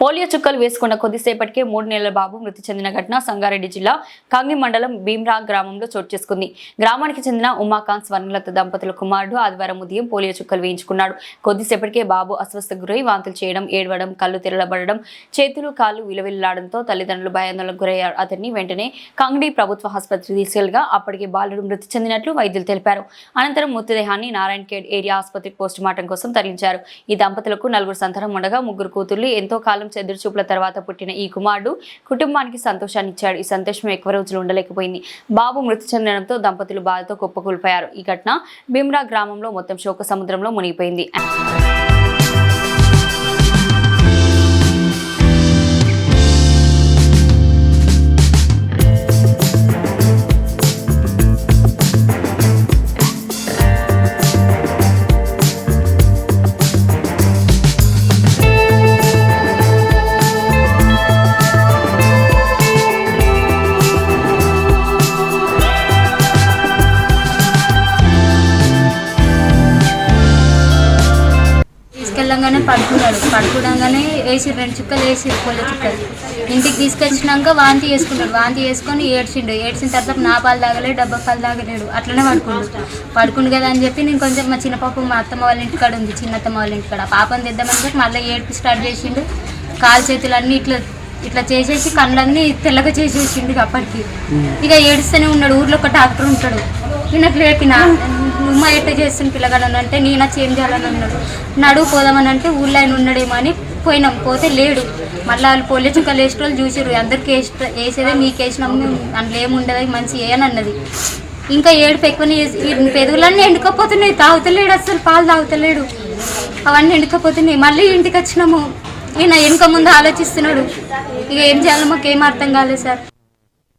Polio చుక్కలు వేసుకున్న కొద్దిసేపటికే మూడు నెలల బాబు మృతి చెందిన ఘటన సంగారెడ్డి జిల్లా కంగి మండలం భీమ్రా గ్రామంలో చోటు చేసుకుంది. గ్రామానికి చెందిన ఉమాకాంత్ స్వర్ణలత దంపతుల కుమారుడు ఆదివారం ఉదయం పోలియో చుక్కలు వేయించుకున్నాడు. కొద్దిసేపటికే బాబు అస్వస్థ గురై వాంతులు చేయడం ఏడవడం కళ్ళు తెరలబడడం చేతులు కాళ్ళు విలవిల్లాడంతో తల్లిదండ్రులు భయాందోళనకు గురయ్యారు. అతన్ని వెంటనే కంగడి ప్రభుత్వ ఆసుపత్రి తీసుకెళ్ళగా అప్పటికే బాలుడు మృతి చెందినట్లు వైద్యులు తెలిపారు. అనంతరం మృతదేహాన్ని నారాయణ ఖేడ్ ఏరియా ఆసుపత్రికి పోస్టుమార్టం కోసం తరలించారు. ఈ దంపతులకు నలుగురు సంతానం ఉండగా ముగ్గురు కూతుర్లు ఎంతో కాలం చెదురుచూపుల తర్వాత పుట్టిన ఈ కుమారుడు కుటుంబానికి సంతోషాన్ని ఇచ్చాడు. ఈ సంతోషం ఎక్కువ రోజులు ఉండలేకపోయింది. బాబు మృతి చెందడంతో దంపతులు బాధతో కుప్పకూలిపోయారు. ఈ ఘటన భీమ్రా గ్రామంలో మొత్తం శోక సముద్రంలో మునిగిపోయింది. తీసుకెళ్ళంగానే పడుకున్నాడు. పడుకోవడంగానే వేసి రెండు చుక్కలు వేసి పొల్ల చుక్కలు. ఇంటికి తీసుకొచ్చినాక వాంతి చేసుకున్నాడు వాంతి చేసుకొని ఏడ్చిండు. ఏడ్చిన తర్వాత నా పాలు తాగలేడు డబ్బా పాలు తాగలేడు. అట్లనే పడుకుండు. పడుకుండు కదా అని చెప్పి నేను కొంచెం మా చిన్న పాప మా అత్తమ్మ వాళ్ళ ఇంటికాడ ఉంది. చిన్నత్తమ్మ వాళ్ళ ఇంటికాడ పాపని తెద్దామని చెప్పి మళ్ళీ ఏడుపు స్టార్ట్ చేసిండు. కాలు చేతులు అన్నీ ఇట్లా ఇట్లా చేసేసి కళ్ళన్నీ తెల్లగా చేసేసిండు ఇక అప్పటికి. ఇక ఏడుస్తూనే ఉన్నాడు. ఊర్లో ఒక డాక్టర్ ఉంటాడు. ఈయనకు లేపిన నువ్వు ఎట్ట చేస్తుంది పిల్లగాడు అంటే నేను చేంజ్ చేయాలని అన్నాడు. నడువు పోదామని అంటే ఊళ్ళో ఆయన ఉన్నాడేమో అని పోయినాం. పోతే లేడు. మళ్ళీ వాళ్ళు పోలీసు ఇంకా వేసిన వాళ్ళు చూసారు అందరికి వేసిన వేసేదే నీకు వేసినాము అందులో ఏముండదు మంచి ఏనన్నది ఇంకా ఏడుపు ఎక్కువనే పెదవులన్నీ ఎండుకపోతున్నాయి. తాగుతలేడు అసలు పాలు తాగుతలేడు. అవన్నీ ఎండుకపోతున్నాయి. మళ్ళీ ఇంటికి వచ్చినాము. ఈయన వెనుక ముందు ఆలోచిస్తున్నాడు. ఇక ఏం చేయాలో మాకు ఏం అర్థం కాలేదు సార్.